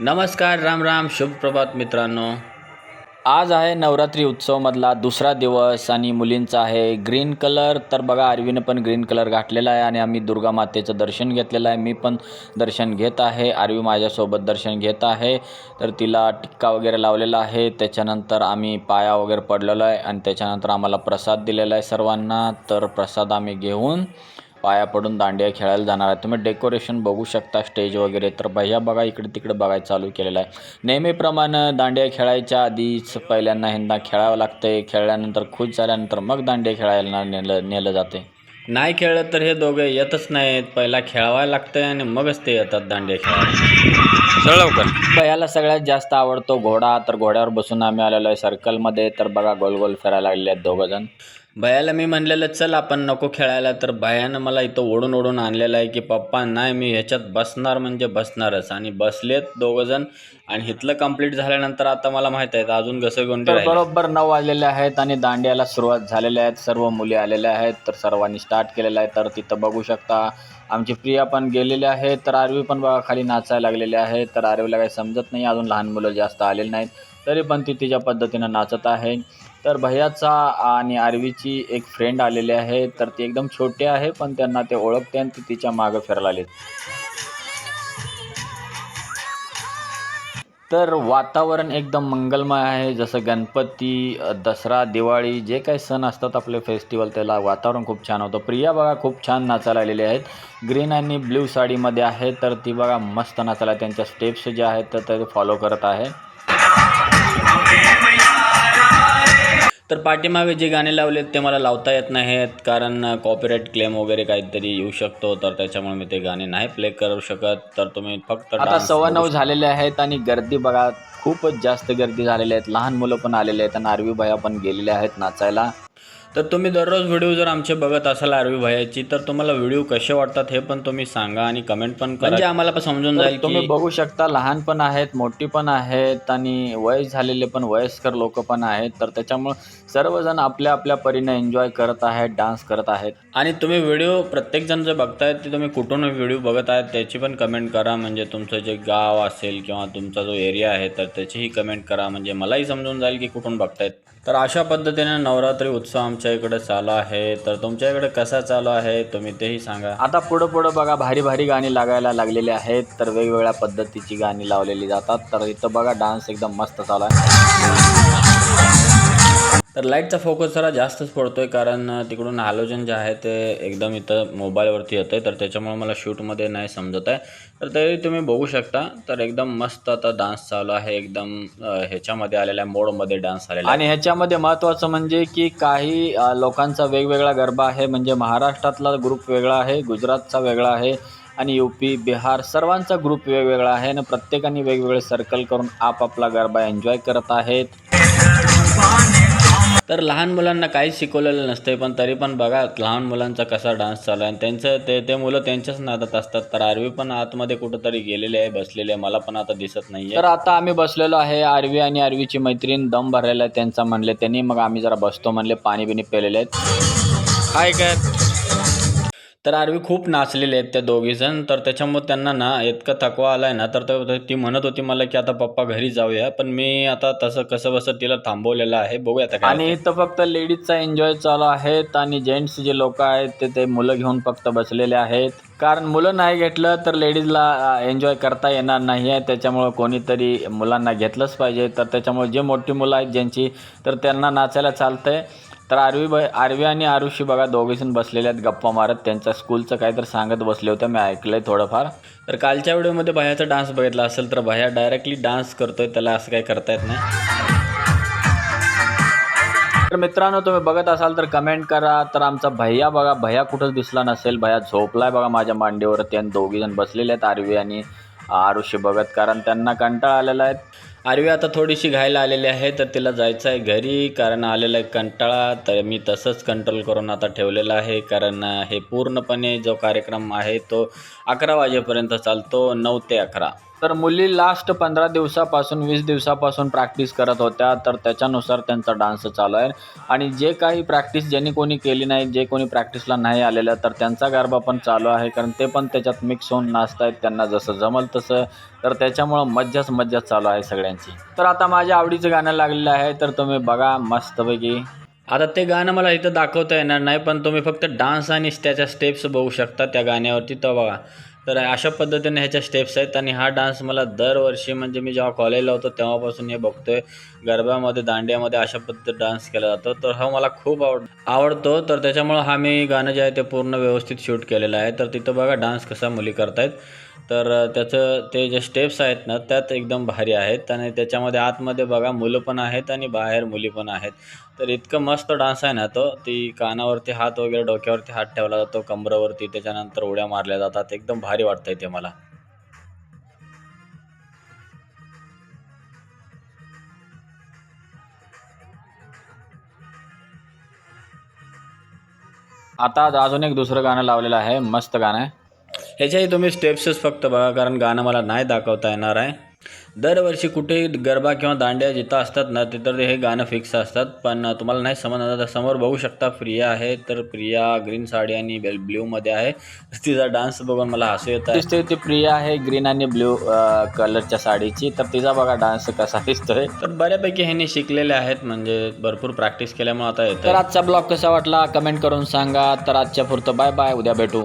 नमस्कार राम राम शुभ प्रभात मित्रांनो. आज आहे नवरात्री उत्सवमधला दुसरा दिवस आणि मुलींचा आहे ग्रीन कलर. तर बघा आरवीनं पण ग्रीन कलर घातलेला आहे आणि आम्ही दुर्गा मातेचं दर्शन घेतलेलं आहे. मी पण दर्शन घेत आहे. आरवी माझ्यासोबत दर्शन घेत आहे. तर तिला टिक्का वगैरे लावलेला आहे. त्याच्यानंतर आम्ही पाया वगैरे पडलेलो आहे आणि त्याच्यानंतर आम्हाला प्रसाद दिलेला आहे सर्वांना. तर प्रसाद आम्ही घेऊन पाया पडून दांडिया खेळायला जाणार आहे. तुम्ही डेकोरेशन बघू शकता स्टेज वगैरे. तर भैया बघा इकडे तिकडे बघायला चालू केलेलं आहे. नेहमीप्रमाणे दांडिया खेळायच्या आधीच पहिल्यांदा ह्यांना खेळावं लागतं खेळल्यानंतर खुश झाल्यानंतर मग दांडिया खेळायला नेलं नेलं जाते नाही खेळलं तर हे दोघे येतच नाहीत. पहिला खेळवायला लागतं आणि मगच ते येतात दांडिया खेळायला. लवकर. भैयाला सगळ्यात जास्त आवडतो घोडा. तर घोड्यावर बसून आम्ही आलेलो आहे सर्कलमध्ये तर बघा गोल गोल फिरायला लागलेले आहेत दोघं जण भयाला मी म्हणलेलं चल आपण नको खेळायला. तर भयानं मला इथं ओढून ओढून आणलेलं आहे की पप्पा नाही मी ह्याच्यात बसणार म्हणजे बसणारच. आणि बसलेत दोघंजण. आणि इथलं कंप्लीट झाल्यानंतर आता मला माहीत आहे अजून घसरगुंडी बरोबर नऊ वाजलेले आहेत आणि दांडियाला सुरुवात झालेल्या आहेत. सर्व मुली आलेल्या आहेत तर सर्वांनी स्टार्ट केलेलं आहे. तर तिथं बघू शकता आमची प्रिया पण गेलेली आहे. तर आरवी पण बघा खाली नाचायला लागलेली आहे. तर आरवीला काही समजत नाही अजून लहान मुलं जास्त आलेली नाहीत. तरी पण ती तिच्या पद्धतीनं नाचत आहे. तर भैयाचा आणि आरवीची एक फ्रेंड आलेली आहे. तर ती एकदम छोटी आहे पण त्यांना ते ओळखते आणि ती तिच्या मागं फिरायला आले तर वातावरण एकदम मंगलमय आहे. जसं गणपती दसरा दिवाळी जे काही सण असतात आपले फेस्टिवल त्याला वातावरण खूप छान होतं. प्रिया बघा खूप छान नाचायला आलेली आहेत. ग्रीन आणि ब्ल्यू साडीमध्ये आहे तर ती बघा मस्त नाचायला त्यांच्या स्टेप्स ज्या आहेत तर ते फॉलो करत आहे. तर पाठीमागे जे गाणे लावलेत ते मला लावता येत नाहीत कारण कॉपीराईट क्लेम वगैरे काहीतरी येऊ शकतो तर त्याच्यामुळे मी ते गाणे नाही प्ले करू शकत. तर तुम्ही फक्त आता सव्वा नऊ झालेले आहेत आणि गर्दी बघा खूपच जास्त गर्दी झालेली आहेत. लहान मुलं पण आलेले आहेत आणि आरवी भया पण गेलेले आहेत नाचायला. तर तुम्ही दररोज व्हिडिओ जर आमचे बघत असाल आरवी भयाची तर तुम्हाला व्हिडिओ कसे वाटतात हे पण तुम्ही सांगा आणि कमेंट पण करा. म्हणजे आम्हाला पण समजून जाईल तुम्ही बघू शकता लहान पण आहेत मोठी पण आहेत आणि वय झालेले पण वयस्कर लोक पण आहेत. तर त्याच्यामुळं सर्वजण आपल्या आपल्या परीने एन्जॉय करत आहेत डान्स करत आहेत. आणि तुम्ही व्हिडिओ प्रत्येकजण जे बघतायत ते तुम्ही कुठून व्हिडिओ बघत आहेत त्याची पण कमेंट करा. म्हणजे तुमचं जे गाव असेल किंवा तुमचा जो एरिया आहे तर त्याचीही कमेंट करा. म्हणजे मलाही समजून जाईल की कुठून बघतायत. तर अशा पद्धतीने नवरात्री उत्सव आमच्या इकडे चालू आहे. तर तुमच्या इकडे कसा चालू आहे तुम्ही तेही सांगा. आता पुढं पुढं बघा भारी भारी गाणी लागायला लागलेली आहेत. तर वेगवेगळ्या पद्धतीची गाणी लावलेली जातात. तर इथं बघा डान्स एकदम मस्त चालू आहे. तर लाईटचा फोकस जरा जास्तच पडतो आहे कारण तिकडून हॅलोजन जे आहे ते एकदम इथं मोबाईलवरती येतं आहे तर त्याच्यामुळे मला शूटमध्ये नाही समजत आहे. तर तरी तुम्ही बघू शकता. तर एकदम मस्त आता डान्स चालू आहे. एकदम ह्याच्यामध्ये आलेल्या मोडमध्ये डान्स आलेला आणि ह्याच्यामध्ये महत्त्वाचं म्हणजे की काही लोकांचा वेगवेगळा गरबा आहे. म्हणजे महाराष्ट्रातला ग्रुप वेगळा आहे गुजरातचा वेगळा आहे आणि यू पी बिहार सर्वांचा ग्रुप वेगवेगळा आहे. आणि प्रत्येकाने वेगवेगळे सर्कल करून आपापला गरबा एन्जॉय करत आहेत. तर लहान मुलांना काहीच शिकवलेलं नसते पण तरी पण बघा लहान मुलांचा कसा डान्स चालू आहे. आणि त्यांचं ते ते मुलं त्यांच्याच नादात असतात. तर आरवी पण आतमध्ये कुठंतरी गेलेले आहे बसलेले आहे. मला पण आता दिसत नाही तर आता आम्ही बसलेलो आहे. आरवी आणि आरवीची मैत्रीण दम भरलेला आहे त्यांचा म्हणले. त्यांनी मग आम्ही जरा बसतो म्हणले पाणी बिणी पेलेले आहेत. हाय काय तर आरवी खूप नाचलेले आहेत त्या दोघीजण. तर त्याच्यामुळे त्यांना ना इतका थकवा आलाय ना तर ते- ती म्हणत होती मला की आता पप्पा घरी जाऊया पण मी आता तसं कसं बसं तिला थांबवलेलं आहे. बघूया आता आणि इथं फक्त लेडीजचा एन्जॉय चालू आहेत आणि जेंट्स जे लोक आहेत ते ते मुलं घेऊन फक्त बसलेले आहेत. कारण मुलं नाही घेतलं तर लेडीजला एन्जॉय करता येणार नाही आहे. त्याच्यामुळं कोणीतरी मुलांना घेतलंच पाहिजे. तर त्याच्यामुळे जे मोठी मुलं आहेत ज्यांची तर त्यांना नाचायला चालतंय. तर आरवी ब आरवी आणि आरुषी बघा दोघेजण बसलेले आहेत गप्पा मारत. त्यांच्या स्कूलचं काहीतरी सांगत बसले होते मी ऐकलंय थोडंफार. तर कालच्या व्हिडिओमध्ये भयाचा डान्स बघितला असेल तर भया डायरेक्टली डान्स करतोय त्याला असं काही करता येत नाही. तर मित्रांनो तुम्ही बघत असाल तर कमेंट करा. तर आमचा भैया बघा भैया कुठंच दिसला नसेल भैया झोपलाय बघा माझ्या मांडीवर. आणि दोघी जण बसलेले आहेत आरवी आणि आरुषी बघत कारण त्यांना कंटाळा आलेला आहे. आरवी आता थोडीशी घायला आलेली आहे तर तिला जायचं आहे घरी. कारण आलेला आहे कंटाळा तर मी तसंच कंट्रोल करून आता ठेवलेला आहे. कारण हे पूर्णपणे जो कार्यक्रम आहे तो अकरा वाजेपर्यंत चालतो नऊ ते अकरा. तर मुली लास्ट पंधरा दिवसापासून वीस दिवसापासून प्रॅक्टिस करत होत्या. तर त्याच्यानुसार त्यांचा डान्स चालू आहे. आणि जे काही प्रॅक्टिस ज्यांनी कोणी केली नाही जे कोणी प्रॅक्टिसला नाही आलेलं तर त्यांचा गरबा पण चालू आहे. कारण ते पण त्याच्यात मिक्स होऊन नाचत आहेत. त्यांना जसं जमल तसं. तर त्याच्यामुळं मज्जाच मज्जाच चालू आहे सगळ्यांची. तर आता माझ्या आवडीचं गाणं लागलेलं आहे. तर तुम्ही बघा मस्तपैकी. आता ते गाणं मला इथं दाखवता येणार नाही पण तुम्ही फक्त डान्स आणि त्याच्या स्टेप्स बघू शकता त्या गाण्यावरती. तर बघा. तर अशा पद्धतीने ह्याच्या स्टेप्स आहेत. आणि हा डान्स मला दरवर्षी म्हणजे मी जेव्हा कॉलेजला होतो तेव्हापासून हे बघतोय. गरब्यामध्ये दांडियामध्ये अशा पद्धतीने डान्स केला जातो. तर हा मला खूप आवड आवडतो. तर त्याच्यामुळं हा मी गाणं जे आहे ते पूर्ण व्यवस्थित शूट केलेलं आहे. तर तिथं बघा डान्स कसा मुली करतायत. तर त्याचं ते जे स्टेप्स आहेत ना त्यात एकदम भारी आहेत. आणि त्याच्यामध्ये आतमध्ये बघा मुलं पण आहेत आणि बाहेर मुली पण आहेत. तर इतकं मस्त डान्स आहे ना तो. ती कानावरती हात वगैरे डोक्यावरती हात ठेवला जातो कमरावरती त्याच्यानंतर उड्या मारल्या जातात. एकदम भारी वाटतंय ते मला. आता अजून एक दुसरं गाणं लावलेलं आहे. मस्त गाणं आहे. ह्याच्याही तुम्ही स्टेप्सच फक्त बघा कारण गाणं मला नाही दाखवता येणार आहे. दरवर्षी कुठे गरबा किंवा दांड्या जिथं असतात ना तिथं हे गाणं फिक्स असतात. पण तुम्हाला नाही समजणार तर समोर बघू शकता प्रिया आहे तर प्रिया ग्रीन साडी आणि ब्ल्यूमध्ये आहे. तिचा डान्स बघून मला हसू येतं दिसते ती प्रिया आहे ग्रीन आणि ब्ल्यू कलरच्या साडीची. तर तिचा बघा डान्स कसा दिसतोय. तर बऱ्यापैकी ह्यांनी शिकलेले आहेत म्हणजे भरपूर प्रॅक्टिस केल्यामुळे आता येतं तर आजचा ब्लॉग कसा वाटला? कमेंट करून सांगा. तर आजच्या पुरतं बाय बाय उद्या भेटू.